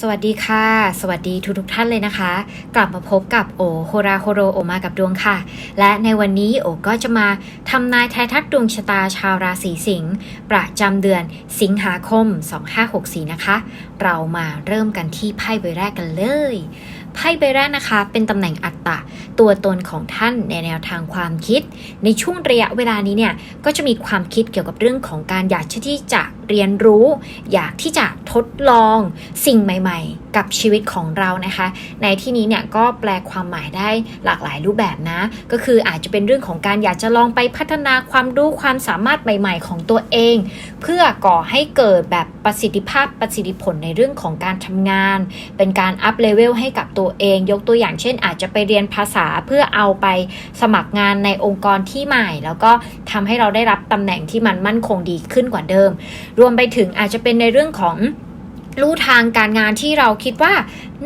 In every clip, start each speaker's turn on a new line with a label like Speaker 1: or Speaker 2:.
Speaker 1: สวัสดีค่ะ สวัสดีทุกทุกท่านเลยนะคะ กลับมาพบกับโอโฮราโฮโรโอมากับดวงค่ะ และในวันนี้โอก็จะมาทำนายทายทักดวงชะตาชาวราศีสิงห์ประจำเดือนสิงหาคม 2564 นะคะ เรามาเริ่มกันที่ไพ่ใบแรกกันเลย ไพ่ใบแรกนะคะ เป็นตำแหน่งอัตตะตัวตนของท่านในแนวทางความคิด ในช่วงระยะเวลานี้เนี่ยก็จะมีความคิดเกี่ยวกับเรื่องของการอยากที่จะเรียนรู้ อยากที่จะทดลองสิ่งใหม่ ๆ กับชีวิตของเรานะคะ ในที่นี้เนี่ยก็แปลความหมายได้หลากหลายรูปแบบนะ ก็คืออาจจะเป็นเรื่องของการอยากจะลองไปพัฒนาความรู้ความสามารถใหม่ ๆ ของตัวเอง เพื่อก่อให้เกิดแบบประสิทธิภาพประสิทธิผลในเรื่องของการทำงาน เป็นการอัพเลเวลให้กับตัวเอง ยกตัวอย่างเช่น อาจจะไปเรียนภาษาเพื่อเอาไปสมัครงานในองค์กรที่ใหม่ แล้วก็ทำให้เราได้รับตำแหน่งที่มันมั่นคงดีขึ้นกว่าเดิม รวมไปถึงอาจจะเป็นในเรื่องของ ลู่ทางการงานที่เราคิดว่า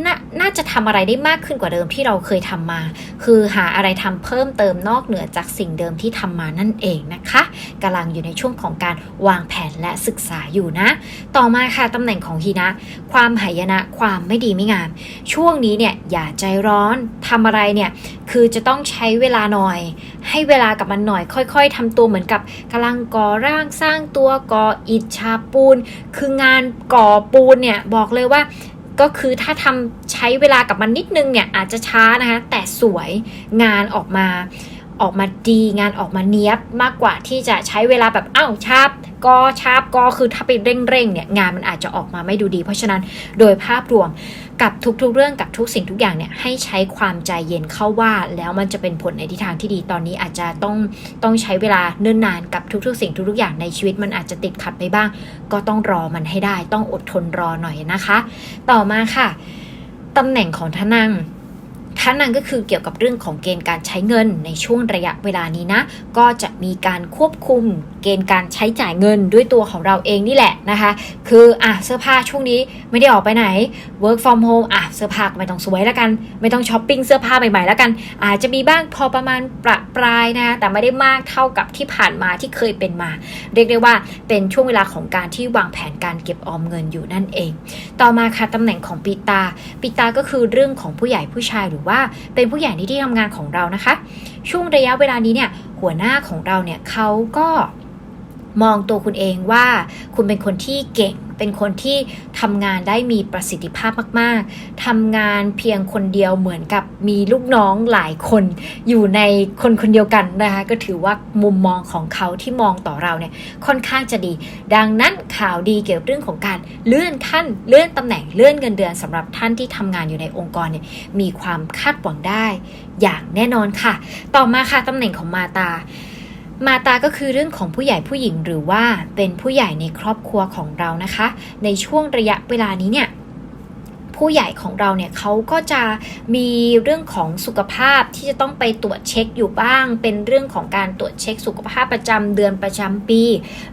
Speaker 1: นน่าจะทำอะไรได้มากขึ้นกว่าเดิมที่เราเคยทำมา คือหาอะไรทำเพิ่มเติมนอกเหนือจากสิ่งเดิมที่ทำมานั่นเองนะคะกำลังอยู่ในช่วงของการวางแผนและศึกษาอยู่นะ ต่อมาค่ะตำแหน่งของฮีนะ ความหายนะ ความไม่ดีไม่งาม ช่วงนี้เนี่ยอย่าใจร้อนทำอะไรเนี่ยคือจะต้องใช้เวลาหน่อย ให้เวลากับมันหน่อย ค่อย ๆทำตัวเหมือนกับกำลังก่อร่างสร้างตัวก่ออิฐฉาปูน คืองานก่อปูนเนี่ยบอกเลยว่า ก็คือถ้าทำใช้เวลากับมันนิดนึงเนี่ยอาจจะช้านะคะ แต่สวยงานออกมา ออกมาดีงานออกมาเนี้ยบมากกว่าที่จะใช้เวลาแบบอ้าวชาบกอชาบกอคือถ้าไปเร่งๆเนี่ยงานมันอาจจะออกมาไม่ดูดี เพราะฉะนั้นโดยภาพรวมกับทุกๆเรื่องกับทุกสิ่งทุกอย่างเนี่ยให้ใช้ความใจเย็นเข้าว่า แล้วมันจะเป็นผลในทิศทางที่ดีตอนนี้อาจจะต้องต้องใช้เวลาเนิ่นนานกับทุกๆ สิ่งทุกๆอย่างในชีวิตมันอาจจะติดขัดไปบ้าง ก็ต้องรอมันให้ได้ ต้องอดทนรอหน่อยนะคะ ต่อมาค่ะตำแหน่งของท่านั่ง ท่านังก็คือเกี่ยวกับเรื่องของเกณฑ์การใช้เงินในช่วงระยะเวลานี้นะ ก็จะมีการควบคุมเกณฑ์การใช้จ่ายเงินด้วยตัวของเราเองนี่แหละนะคะ คืออะเสื้อผ้าช่วงนี้ไม่ได้ออกไปไหน work from home อะเสื้อผ้าไม่ต้องสวยแล้วกัน ไม่ต้องช้อปปิ้งเสื้อผ้าใหม่ๆแล้วกัน อาจจะมีบ้างพอประมาณประปรายนะคะแต่ไม่ได้มากเท่ากับที่ผ่านมาที่เคยเป็นมา เรียกได้ว่าเป็นช่วงเวลาของการที่วางแผนการเก็บออมเงินอยู่นั่นเอง ต่อมาค่ะตำแหน่งของปีตาปีตาก็คือเรื่องของผู้ใหญ่ผู้ชายหรือว่าเป็นผู้ใหญ่ในที่ทำงานของเรานะคะ ช่วงระยะเวลานี้เนี่ยหัวหน้าของเราเนี่ยเขาก็ มองตัวคุณเองว่าคุณเป็นคนที่เก่ง เป็นคนที่ทำงานได้มีประสิทธิภาพมาก ๆทำงานเพียงคนเดียวเหมือนกับมีลูกน้องหลายคนอยู่ในคนคนเดียวกันนะคะ ก็ถือว่ามุมมองของเขาที่มองต่อเราเนี่ยค่อนข้างจะดี ดังนั้นข่าวดีเกี่ยวกับเรื่องของการเลื่อนขั้นเลื่อนตำแหน่งเลื่อนเงินเดือนสำหรับท่านที่ทำงานอยู่ในองค์กรเนี่ยมีความคาดหวังได้ อย่างแน่นอนค่ะ ต่อมาค่ะตำแหน่งของมาตา มาตาก็คือเรื่องของผู้ใหญ่ผู้หญิงหรือว่าเป็นผู้ใหญ่ในครอบครัวของเรานะคะ ในช่วงระยะเวลานี้เนี่ย ผู้ใหญ่ของเราเนี่ยเขาก็จะมีเรื่องของสุขภาพที่จะต้องไปตรวจเช็คอยู่บ้าง เป็นเรื่องของการตรวจเช็คสุขภาพประจำเดือนประจำปี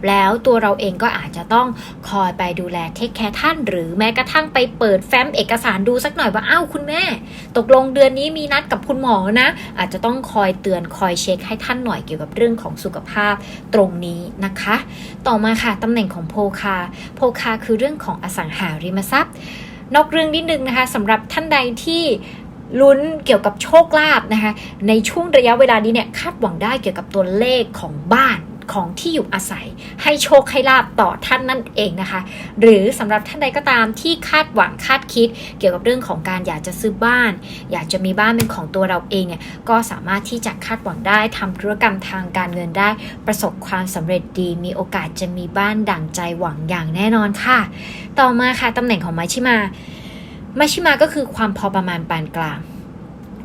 Speaker 1: แล้วตัวเราเองก็อาจจะต้องคอยไปดูแลเทคแคร์ท่าน หรือแม้กระทั่งไปเปิดแฟ้มเอกสารดูสักหน่อยว่าอ้าวคุณแม่ ตกลงเดือนนี้มีนัดกับคุณหมอนะ อาจจะต้องคอยเตือนคอยเช็คให้ท่านหน่อยเกี่ยวกับเรื่องของสุขภาพตรงนี้นะคะ ต่อมาค่ะตำแหน่งของโพคา โพคาคือเรื่องของอสังหาริมทรัพย์ นอกเรื่องนิดนึงนะคะสำหรับท่านใดที่ลุ้นเกี่ยวกับโชคลาภนะคะในช่วงระยะเวลานี้เนี่ยคาดหวังได้เกี่ยวกับตัวเลขของบ้าน ของที่อยู่อาศัย ให้โชคให้ลาบต่อท่านนั่นเองนะคะ หรือสำหรับท่านใดก็ตามที่คาดหวังคาดคิด เกี่ยวกับเรื่องของการอยากจะซื้อบ้าน อยากจะมีบ้านเป็นของตัวเราเองเนี่ยก็สามารถที่จะคาดหวังได้ทำธุรกรรมทางการเงินได้ ประสบความสำเร็จดีมีโอกาสจะมีบ้านดั่งใจหวังอย่างแน่นอนค่ะ ต่อมาค่ะตำแหน่งของไมชิมามาชิมาก็คือความพอประมาณปานกลาง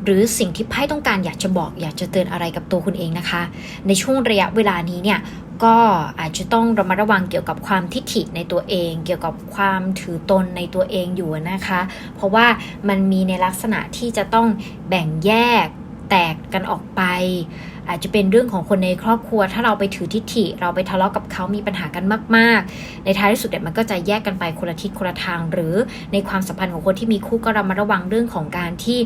Speaker 1: หรือสิ่งที่ไพ่ต้องการอยากจะบอก อยากจะเตือนอะไรกับตัวคุณเองนะคะ ในช่วงระยะเวลานี้เนี่ยก็อาจจะต้องระมัดระวังเกี่ยวกับความทิฐิในตัวเอง เกี่ยวกับความถือตนในตัวเองอยู่นะคะ เพราะว่ามันมีในลักษณะที่จะต้องแบ่งแยกแตกกันออกไป อาจจะเป็นเรื่องของคนในครอบครัว ถ้าเราไปถือทิฐิ เราไปทะเลาะกับเขามีปัญหากันมาก ๆ ในท้ายที่สุดเนี่ยมันก็จะแยกกันไปคนละทิศคนละทาง หรือในความสัมพันธ์ของคนที่มีคู่ก็ระมัดระวังเรื่องของการที่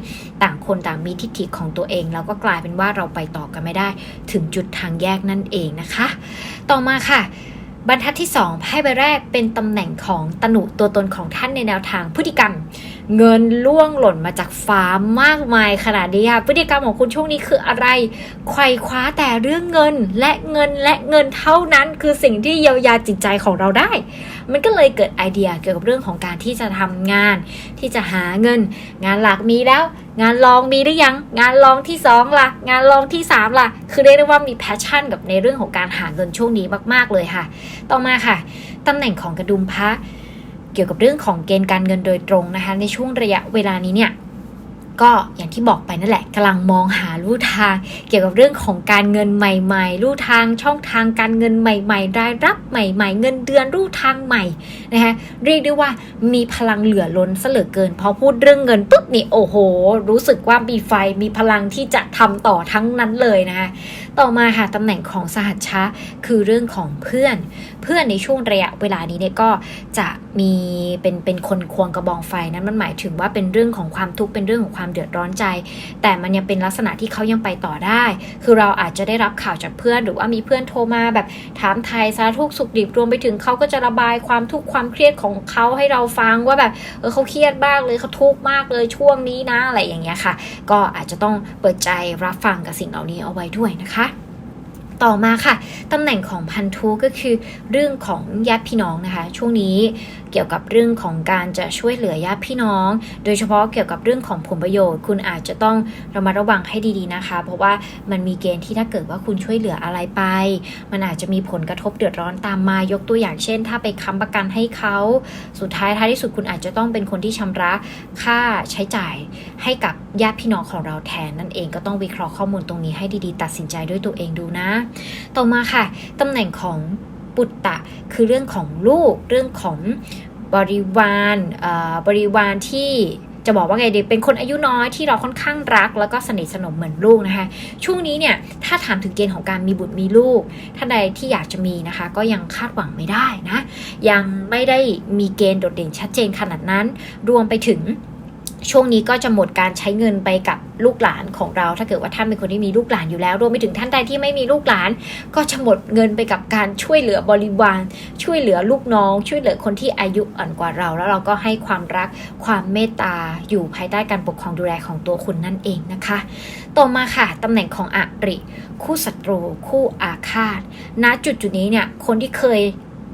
Speaker 1: ต่างคนต่างมีทิฐิของตัวเอง แล้วก็กลายเป็นว่าเราไปต่อกันไม่ได้ ถึงจุดทางแยกนั่นเองนะคะ ต่อมาค่ะ บรรทัดที่2ไพ่ใบแรกเป็นตำแหน่งของตนุตัวตนของท่านในแนวทางพฤติกรรม เงินล่วงหล่นมาจากฟ้ามากมายขนาดนี้ค่ะพฤติกรรมของคุณช่วงนี้คืออะไรไขว่คว้าแต่เรื่องเงินและเงินและเงินเท่านั้นคือสิ่งที่เยียวยาจิตใจของเราได้ มันก็เลยเกิดไอเดียเกี่ยวกับเรื่องของการที่จะทำงาน ที่จะหาเงิน งานหลักมีแล้ว งานรองมีหรือยัง งานรองที่สองล่ะ งานรองที่สามล่ะ คือเรียกได้ว่ามีแพชชั่นกับในเรื่องของการหาเงินช่วงนี้มาก ๆเลยค่ะ ต่อมาค่ะตำแหน่งของกระดุมพระเกี่ยวกับเรื่องของเกณฑ์การเงินโดยตรงนะคะ ในช่วงระยะเวลานี้เนี่ย ก็อย่างที่บอกไปนั่นแหละกำลังมองหาลู่ทาง เกี่ยวกับเรื่องของการเงินใหม่ๆลู่ทางช่องทางการเงินใหม่ๆรายรับใหม่ ๆ เงินเดือนลู่ทางใหม่นะคะเรียกได้ว่ามีพลังเหลือล้นเหลือเกินพอพูดเรื่องเงินปุ๊บนี่โอ้โห รู้สึกว่ามีไฟมีพลังที่จะทำต่อทั้งนั้นเลยนะคะต่อมาค่ะตำแหน่งของสหัชชะคือเรื่องของเพื่อนเพื่อนในช่วงระยะเวลานี้เนี่ยก็จะมีเป็นเป็นคนควงกระบองไฟนั้นมันหมายถึงว่าเป็นเรื่องของความทุกข์เป็นเรื่องของความเดือดร้อนใจ แต่มันยังเป็นลักษณะที่เขายังไปต่อได้ คือเราอาจจะได้รับข่าวจากเพื่อนหรือว่ามีเพื่อนโทรมาแบบถามไทยสารทุกข์สุขดิบรวมไปถึงเขาก็จะระบายความทุกข์ความเครียดของเขาให้เราฟังว่าแบบเออเขาเครียดมากเลยเขาทุกข์มากเลยช่วงนี้นะอะไรอย่างเงี้ยค่ะ ก็อาจจะต้องเปิดใจรับฟังกับสิ่งเหล่านี้เอาไว้ด้วยนะคะ ต่อมาค่ะตำแหน่งของพันธุก็คือเรื่องของญาติพี่น้องนะคะ ช่วงนี้เกี่ยวกับเรื่องของการจะช่วยเหลือญาติพี่น้อง โดยเฉพาะเกี่ยวกับเรื่องของผลประโยชน์ คุณอาจจะต้องระมัดระวังให้ดีๆนะคะ เพราะว่ามันมีเกณฑ์ที่ถ้าเกิดว่าคุณช่วยเหลืออะไรไป มันอาจจะมีผลกระทบเดือดร้อนตามมายกตัวอย่างเช่น ถ้าไปค้ำประกันให้เขาสุดท้ายท้ายที่สุดคุณอาจจะต้องเป็นคนที่ชำระค่าใช้จ่ายให้กับญาติพี่น้องของเราแทนนั่นเองก็ต้องวิเคราะห์ข้อมูลตรงนี้ให้ดีๆ ตัดสินใจด้วยตัวเองดูนะต่อมาค่ะตำแหน่งของปุตตะคือเรื่องของลูก เรื่องของบริวารบริวารที่จะบอกว่าไงดี เป็นคนอายุน้อยที่เราค่อนข้างรัก แล้วก็สนิทสนมเหมือนลูกนะคะ ช่วงนี้เนี่ยถ้าถามถึงเกณฑ์ของการมีบุตรมีลูก ท่านใดที่อยากจะมีนะคะ ก็ยังคาดหวังไม่ได้นะ ยังไม่ได้มีเกณฑ์โดดเด่นชัดเจนขนาดนั้น รวมไปถึง ช่วงนี้ก็จะหมดการใช้เงินไปกับลูกหลานของเรา ถ้าเกิดว่าท่านเป็นคนที่มีลูกหลานอยู่แล้ว รวมไปถึงท่านใดที่ไม่มีลูกหลาน ก็จะหมดเงินไปกับการช่วยเหลือบริวารช่วยเหลือลูกน้อง ช่วยเหลือคนที่อายุอ่อนกว่าเรา แล้วเราก็ให้ความรักความเมตตาอยู่ภายใต้การปกครองดูแลของตัวคุณนั่นเองนะคะ ต่อมาค่ะตำแหน่งของอริ คู่ศัตรู คู่อาฆาตณจุดจุดนี้เนี่ยคนที่เคย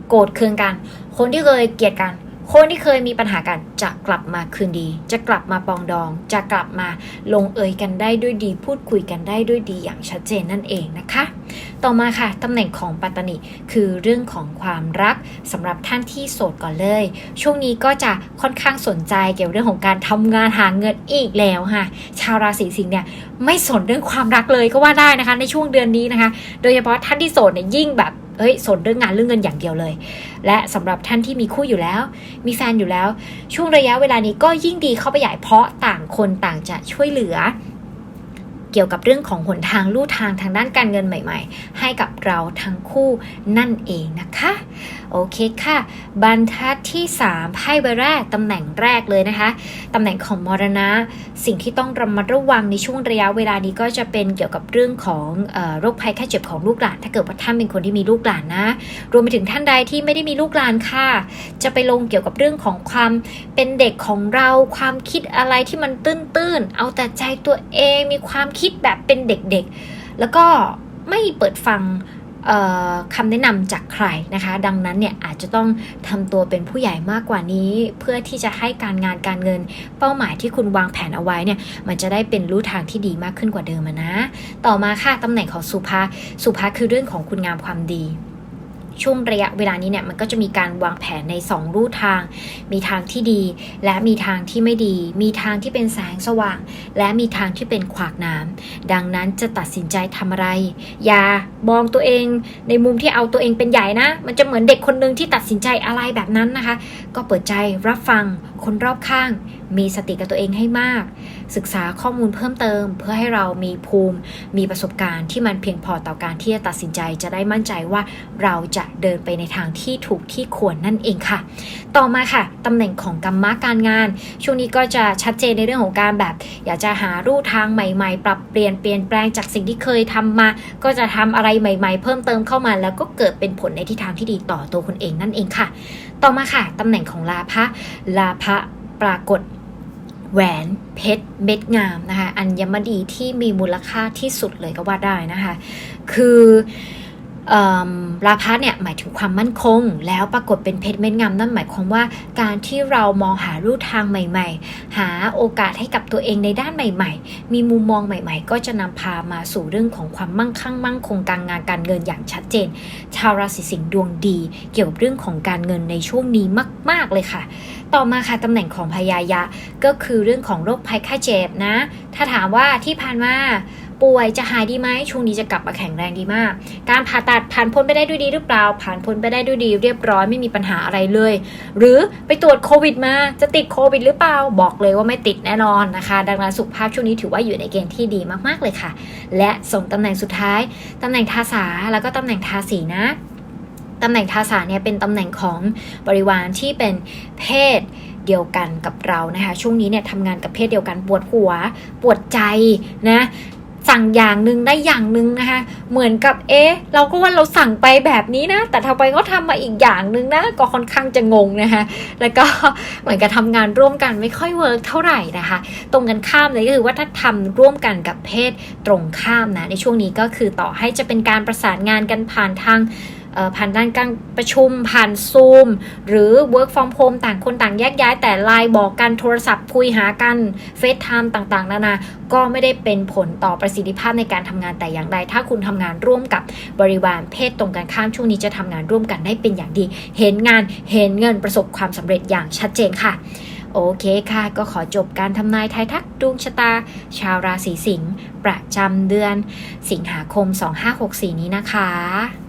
Speaker 1: โกรธเคืองกัน คนที่เคยเกลียดกัน คนที่เคยมีปัญหากันจะกลับมาคืนดี จะกลับมาปองดอง จะกลับมาลงเอยกันได้ด้วยดี พูดคุยกันได้ด้วยดีอย่างชัดเจนนั่นเองนะคะ ต่อมาค่ะตำแหน่งของปัตตานีคือเรื่องของความรักสำหรับท่านที่โสดก่อนเลย ช่วงนี้ก็จะค่อนข้างสนใจเกี่ยวเรื่องของการทำงานหาเงินอีกแล้วค่ะ ชาวราศีสิงห์เนี่ยไม่สนเรื่องความรักเลยก็ว่าได้นะคะ ในช่วงเดือนนี้นะคะ โดยเฉพาะท่านที่โสดเนี่ยยิ่งแบบ เฮ้ยสนเรื่องงานเรื่องเงินอย่างเดียวเลย และสำหรับท่านที่มีคู่อยู่แล้ว มีแฟนอยู่แล้ว ช่วงระยะเวลานี้ก็ยิ่งดีเข้าไปใหญ่เพราะต่างคนต่างจะช่วยเหลือ เกี่ยวกับเรื่องของหนทางลู่ทางทางด้านการเงินใหม่ ๆ ให้กับเราทั้งคู่นั่นเองนะคะ โอเคค่ะ บรรทัดที่ 3ไพ่ใบแรกตำแหน่งแรกเลยนะคะตำแหน่งของมรณะ สิ่งที่ต้องระมัดระวังในช่วงระยะเวลานี้ก็จะเป็นเกี่ยวกับเรื่องของออโรคภัยแค่เจ็บของลูกหลาน ถ้าเกิดว่าท่านเป็นคนที่มีลูกหลานนะ รวมไปถึงท่านใดที่ไม่ได้มีลูกหลานค่ะ จะไปลงเกี่ยวกับเรื่องของความเป็นเด็กของเรา ความคิดอะไรที่มันตื้นๆ เอาแต่ใจตัวเองมีความคิดิดแบบเป็นเด็กๆ แล้วก็ไม่เปิดฟังคำแนะนำจากใครนะคะ ดังนั้นเนี่ยอาจจะต้องทำตัวเป็นผู้ใหญ่มากกว่านี้ เพื่อที่จะให้การงานการเงินเป้าหมายที่คุณวางแผนเอาไว้เนี่ยมันจะได้เป็นรูทางที่ดีมากขึ้นกว่าเดิมนะ ต่อมาค่ะตำแหน่งของสุภาสุภาคือเรื่องของคุณงามความดี ช่วงระยะเวลานี้เนี่ยมันก็จะมีการวางแผนใน 2 รูทาง มีทางที่ดี และมีทางที่ไม่ดี มีทางที่เป็นแสงสว่าง และมีทางที่เป็นขวากน้ำดังนั้นจะตัดสินใจทำอะไร อย่ามองตัวเองในมุมที่เอาตัวเองเป็นใหญ่นะ มันจะเหมือนเด็กคนหนึ่งที่ตัดสินใจอะไรแบบนั้นนะคะ ก็เปิดใจรับฟังคนรอบข้าง มีสติกับตัวเองให้มาก ศึกษาข้อมูลเพิ่มเติม เพื่อให้เรามีภูมิ มีประสบการณ์ที่มันเพียงพอต่อการที่จะตัดสินใจจะได้มั่นใจว่าเราจะเดินไปในทางที่ถูกที่ควรนั่นเองค่ะ ต่อมาค่ะตำแหน่งของกรรมะการงาน ช่วงนี้ก็จะชัดเจนในเรื่องของการแบบ อยากจะหารูทางใหม่ ๆ ปรับเปลี่ยนเปลี่ยนแปลงจากสิ่งที่เคยทำมา ก็จะทำอะไรใหม่ ๆ เพิ่มเติมเข้ามา แล้วก็เกิดเป็นผลในทิศทางที่ดีต่อตัวคุณเองนั่นเองค่ะ ต่อมาค่ะตำแหน่งของลาภะลาภะปรากฏ แหวนเพชรเม็ดงามนะคะ อัญมณีที่มีมูลค่าที่สุดเลยก็ว่าได้นะคะ คือ เอิ่มลาภะเนี่ยหมายถึงความมั่นคง แล้วปรากฏเป็นเพชรเม็ดงามนั่นหมายความว่า การที่เรามองหารูทางใหม่ ๆ หาโอกาสให้กับตัวเองในด้านใหม่ ๆ มีมุมมองใหม่ ๆ ก็จะนำพามาสู่เรื่องของความมั่งคั่งมั่งคงการงานการเงินอย่างชัดเจน ชาวราศีสิงห์ดวงดี เกี่ยวกับเรื่องของการเงินในช่วงนี้มาก ๆเลยค่ะ ต่อมาค่ะตำแหน่งของพยายะก็คือเรื่องของโรคภัยไข้เจ็บนะ ถ้าถามว่าที่ผ่านมา ป่วยจะหายดีไหมช่วงนี้จะกลับมาแข็งแรงดีมาก การผ่าตัดผ่านพ้นไปได้ด้วยดีหรือเปล่า ผ่านพ้นไปได้ด้วยดี เรียบร้อยไม่มีปัญหาอะไรเลย หรือไปตรวจโควิดมาจะติดโควิดหรือเปล่า บอกเลยว่าไม่ติดแน่นอนนะคะ ดังนั้นสุขภาพช่วงนี้ถือว่าอยู่ในเกณฑ์ที่ดีมากๆเลยค่ะ และส่งตำแหน่งสุดท้ายตำแหน่งทาสาแล้วก็ตำแหน่งทาสีนะตำแหน่งทาสาเนี่ยเป็นตำแหน่งของบริวารที่เป็นเพศเดียวกันกับเรานะคะ ช่วงนี้เนี่ยทำงานกับเพศเดียวกันปวดหัว ปวดใจนะ สั่งอย่างหนึ่งได้อย่างหนึ่งนะคะเหมือนกับเอ๊ะเราก็ว่าเราสั่งไปแบบนี้นะ แต่ทำไปก็ทำมาอีกอย่างหนึ่งนะก็ค่อนข้างจะงงนะคะแล้วก็เหมือนกับทำงานร่วมกันไม่ค่อยเวิร์กเท่าไหร่นะคะ ตรงกันข้ามเลยก็คือว่าถ้าทำร่วมกันกับเพศตรงข้ามนะในช่วงนี้ก็คือต่อให้จะเป็นการประสานงานกันผ่านทาง ผ่านด้านการประชุมผ่านซูมหรือ work from home ต่างคนต่างแยกย้ายแต่ไลน์บอกกันโทรศัพท์คุยหากันเฟซไทม์ต่างๆ นานา ก็ไม่ได้เป็นผลต่อประสิทธิภาพในการทำงานแต่อย่างใด ถ้าคุณทำงานร่วมกับบริวารเพศตรงกันข้ามช่วงนี้จะทำงานร่วมกันได้เป็นอย่างดี เห็นงานเห็นเงินประสบความสำเร็จอย่างชัดเจนค่ะ โอเคค่ะ ก็ขอจบการทำนายทายทักดวงชะตา ชาวราศีสิงห์ประจำเดือน สิงหาคม 2564 นี้นะคะ